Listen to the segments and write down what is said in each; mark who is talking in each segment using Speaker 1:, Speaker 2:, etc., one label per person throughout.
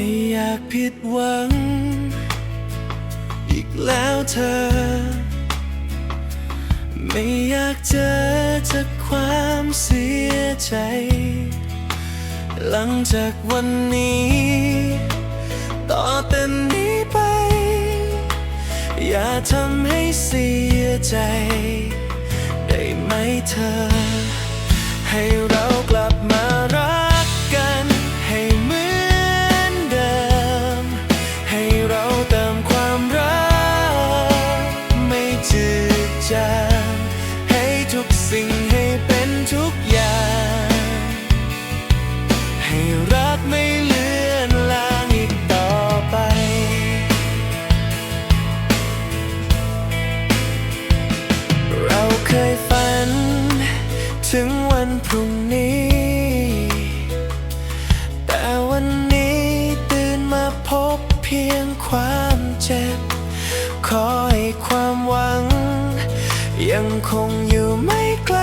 Speaker 1: ไม่อยากผิดหวัง อีกแล้วเธอ ไม่อยากเจอจากความเสียใจ หลังจากวันนี้ ต่อแต่นี้ไป อย่าทำให้เสียใจ ได้ไหมเธอ ให้เรา ถึงวันพรุ่งนี้ แต่วันนี้ตื่นมาพบเพียงความเจ็บ ขอให้ความหวัง ยังคงอยู่ไม่ไกล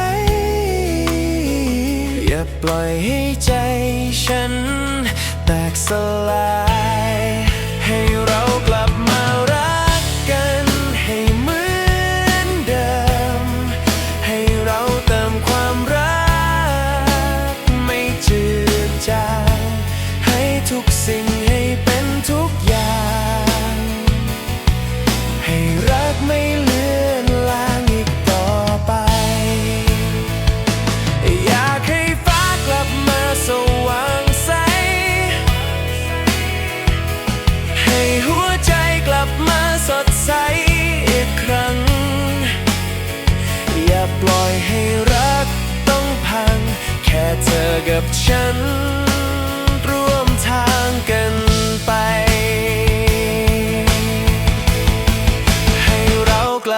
Speaker 1: อย่าปล่อยให้ใจฉันแตกสลาย ทุกสิ่งให้เป็นทุกอย่าง ให้รักไม่เลือนลางอีกต่อไป อยากให้ฟ้ากลับมาสว่างใส ให้หัวใจกลับมาสดใสอีกครั้ง อย่าปล่อยให้รักต้องพัง แค่เธอกับฉัน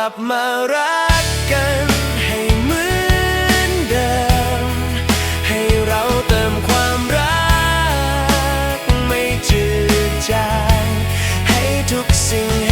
Speaker 1: ลับมารักกันให้เหมือนเดิม ให้เราเติมความรักไม่จืดจางให้ทุกสิ่ง